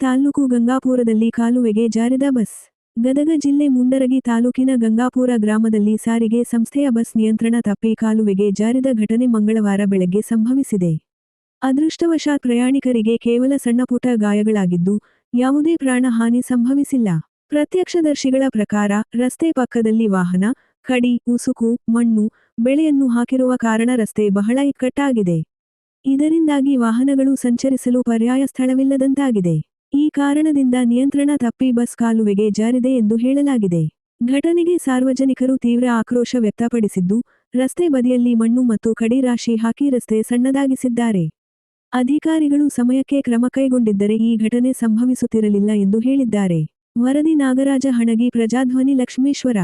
ತಾಲ್ಲೂಕು ಗಂಗಾಪುರದಲ್ಲಿ ಕಾಲುವೆಗೆ ಜಾರಿದ ಬಸ್. ಗದಗ ಜಿಲ್ಲೆ ಮುಂಡರಗಿ ತಾಲೂಕಿನ ಗಂಗಾಪುರ ಗ್ರಾಮದಲ್ಲಿ ಸಾರಿಗೆ ಸಂಸ್ಥೆಯ ಬಸ್ ನಿಯಂತ್ರಣ ತಪ್ಪಿ ಕಾಲುವೆಗೆ ಜಾರಿದ ಘಟನೆ ಮಂಗಳವಾರ ಬೆಳಗ್ಗೆ ಸಂಭವಿಸಿದೆ. ಅದೃಷ್ಟವಶಾತ್ ಪ್ರಯಾಣಿಕರಿಗೆ ಕೇವಲ ಸಣ್ಣಪುಟ್ಟ ಗಾಯಗಳಾಗಿದ್ದು, ಯಾವುದೇ ಪ್ರಾಣಹಾನಿ ಸಂಭವಿಸಿಲ್ಲ. ಪ್ರತ್ಯಕ್ಷದರ್ಶಿಗಳ ಪ್ರಕಾರ, ರಸ್ತೆ ಪಕ್ಕದಲ್ಲಿ ವಾಹನ, ಕಡಿ, ಉಸುಕು, ಮಣ್ಣು, ಬೆಳೆಯನ್ನು ಹಾಕಿರುವ ಕಾರಣ ರಸ್ತೆ ಬಹಳ ಇಕ್ಕಟ್ಟಾಗಿದೆ. ಇದರಿಂದಾಗಿ ವಾಹನಗಳು ಸಂಚರಿಸಲು ಪರ್ಯಾಯ ಸ್ಥಳವಿಲ್ಲದಂತಾಗಿದೆ. ಈ ಕಾರಣದಿಂದ ನಿಯಂತ್ರಣ ತಪ್ಪಿ ಬಸ್ ಕಾಲುವೆಗೆ ಜಾರಿದೆ ಎಂದು ಹೇಳಲಾಗಿದೆ. ಘಟನೆಗೆ ಸಾರ್ವಜನಿಕರು ತೀವ್ರ ಆಕ್ರೋಶ ವ್ಯಕ್ತಪಡಿಸಿದ್ದು, ರಸ್ತೆ ಬದಿಯಲ್ಲಿ ಮಣ್ಣು ಮತ್ತು ಕಡಿ ರಾಶಿ ಹಾಕಿ ರಸ್ತೆ ಸಣ್ಣದಾಗಿಸಿದ್ದಾರೆ. ಅಧಿಕಾರಿಗಳು ಸಮಯಕ್ಕೆ ಕ್ರಮ ಕೈಗೊಂಡಿದ್ದರೆ ಈ ಘಟನೆ ಸಂಭವಿಸುತ್ತಿರಲಿಲ್ಲ ಎಂದು ಹೇಳಿದ್ದಾರೆ. ವರದಿ ನಾಗರಾಜ ಹಣಗಿ, ಪ್ರಜಾಧ್ವನಿ ಲಕ್ಷ್ಮೇಶ್ವರ.